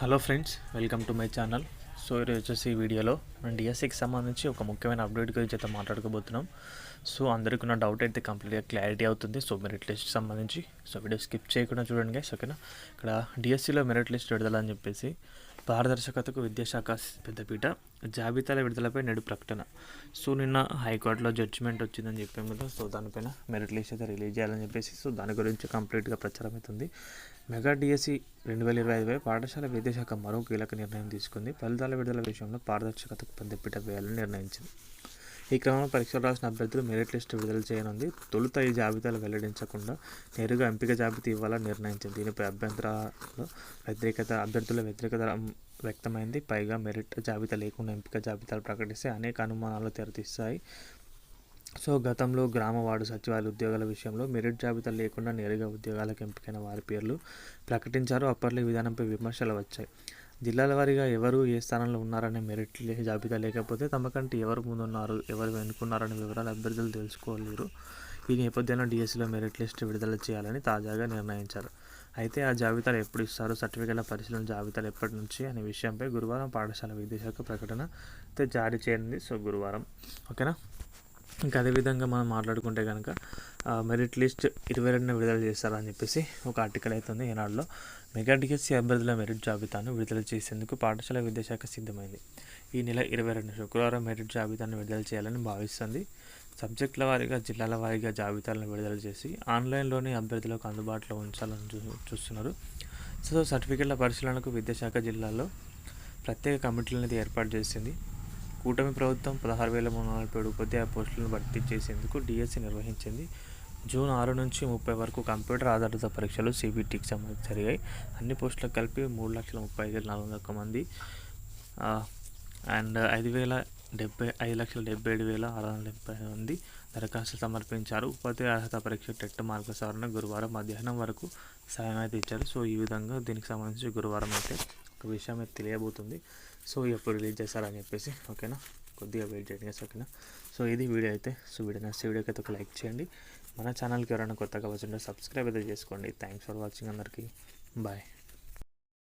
Hello friends welcome to my channel so ఈరోజు వచ్చేసి ఈ వీడియోలో మనం డిఎస్సికి సంబంధించి ఒక ముఖ్యమైన అప్డేట్ గురించి అయితే మాట్లాడుకోబోతున్నాం. సో అందరికీ ఉన్న డౌట్ అయితే కంప్లీట్గా క్లారిటీ అవుతుంది. సో మెరిట్ లిస్ట్ సంబంధించి. సో వీడియో స్కిప్ చేయకుండా చూడండి గైస్ ఓకేనా ఇక్కడ డిఎస్సిలో మెరిట్ లిస్ట్ విడుదల అని చెప్పేసి పారదర్శకతకు విద్యాశాఖ పెద్దపీట జాబితాల విడుదలపై నేడు ప్రకటన. సో నిన్న హైకోర్టులో జడ్జిమెంట్ వచ్చిందని చెప్పాము కదా సో దానిపైన మెరిట్ లిస్ట్ అయితే రిలీజ్ చేయాలని చెప్పేసి సో దాని గురించి కంప్లీట్గా ప్రచారం అవుతుంది. మెగా డిఎస్సి రెండు వేల ఇరవై ఐదుపై పాఠశాల విద్యాశాఖ మరో కీలక నిర్ణయం తీసుకుంది. ఫలితాల విడుదల విషయంలో పారదర్శకతకు పెద్దపీట వేయాలని నిర్ణయించింది. ఈ క్రమంలో పరీక్షలు రాసిన అభ్యర్థులు మెరిట్ లిస్టు విడుదల చేయనుంది. తొలుత ఈ జాబితాలు వెల్లడించకుండా నేరుగా ఎంపిక జాబితా ఇవ్వాలని నిర్ణయించింది. దీనిపై అభ్యంతరాలు వ్యతిరేకత అభ్యర్థుల వ్యతిరేకత వ్యక్తమైంది. పైగా మెరిట్ జాబితా లేకుండా ఎంపిక జాబితాలు ప్రకటిస్తే అనేక అనుమానాలు తెరతీస్తాయి. సో గతంలో గ్రామ వార్డు సచివాలయ ఉద్యోగాల విషయంలో మెరిట్ జాబితా లేకుండా నేరుగా ఉద్యోగాలకు ఎంపికైన వారి పేర్లు ప్రకటించారు. అప్పట్లో విధానంపై విమర్శలు వచ్చాయి. జిల్లాల వారీగా ఎవరు ఏ స్థానంలో ఉన్నారనే మెరిట్ జాబితా లేకపోతే తమకంటే ఎవరు ముందున్నారు ఎవరు వెనుకున్నారనే వివరాలు అభ్యర్థులు తెలుసుకోలేరు. ఈ నేపథ్యంలో డిఎస్సిలో మెరిట్ లిస్ట్ విడుదల చేయాలని తాజాగా నిర్ణయించారు. అయితే ఆ జాబితాలు ఎప్పుడు ఇస్తారు సర్టిఫికేట్ల పరిశీలన జాబితాలు ఎప్పటి నుంచి అనే విషయంపై గురువారం పాఠశాల విద్యాశాఖ ప్రకటన జారీ చేయనుంది. సో గురువారం. ఓకేనా? ఇంకా అదేవిధంగా మనం మాట్లాడుకుంటే కనుక మెరిట్ లిస్ట్ ఇరవై రెండున విడుదల చేస్తారని చెప్పేసి ఒక ఆర్టికల్ అవుతుంది ఈనాడులో మెగా డిఎస్సీ అభ్యర్థుల మెరిట్ జాబితాను విడుదల చేసేందుకు పాఠశాల విద్యాశాఖ సిద్ధమైంది. ఈ నెల ఇరవై రెండు శుక్రవారం మెరిట్ జాబితాను విడుదల చేయాలని భావిస్తుంది. సబ్జెక్టుల వారీగా జిల్లాల వారీగా జాబితాలను విడుదల చేసి ఆన్లైన్లోనే అభ్యర్థులకు అందుబాటులో ఉంచాలని చూ చూస్తున్నారు. సో సర్టిఫికెట్ల పరిశీలనకు విద్యాశాఖ జిల్లాలో ప్రత్యేక కమిటీలనేది ఏర్పాటు చేసింది. కూటమి ప్రభుత్వం పదహారు వేల మూడు వందల నలభై ఏడు ఉపాధ్యాయ పోస్టులను భర్తీ చేసేందుకు డిఎస్సి నిర్వహించింది. జూన్ ఆరు నుంచి ముప్పై వరకు కంప్యూటర్ ఆధారిత పరీక్షలు సిబిటికి సంబంధించి జరిగాయి. అన్ని పోస్టులకు కలిపి మూడు లక్షల ముప్పై ఐదు వేల నాలుగు వందల ఒక్క మంది. అండ్ ఐదు వేల డెబ్బై ఐదు లక్షల డెబ్బై ఏడు వేల ఆరు వందల డెబ్బై మంది దరఖాస్తులు సమర్పించారు. ఉపాధ్యాయ అర్హత పరీక్ష టెట్ మార్కుల సవరణ గురువారం మధ్యాహ్నం వరకు సాయం అయితే ఇచ్చారు. సో ఈ విధంగా దీనికి సంబంధించి గురువారం అయితే ఒక విషయం మీకు తెలియబోతుంది. సో ఎప్పుడు రిలీజ్ చేస్తారని చెప్పేసి ఓకేనా? కొద్దిగా వెయిట్ చేయండి ఓకేనా? సో ఇది వీడియో అయితే సో వీడియో నచ్చితే వీడియోకి అయితే ఒక లైక్ చేయండి. మన ఛానల్కి ఎవరైనా కొత్తగా వచ్చింటే సబ్స్క్రైబ్ అయితే చేసుకోండి. థ్యాంక్స్ ఫర్ వాచింగ్ అందరికీ. బాయ్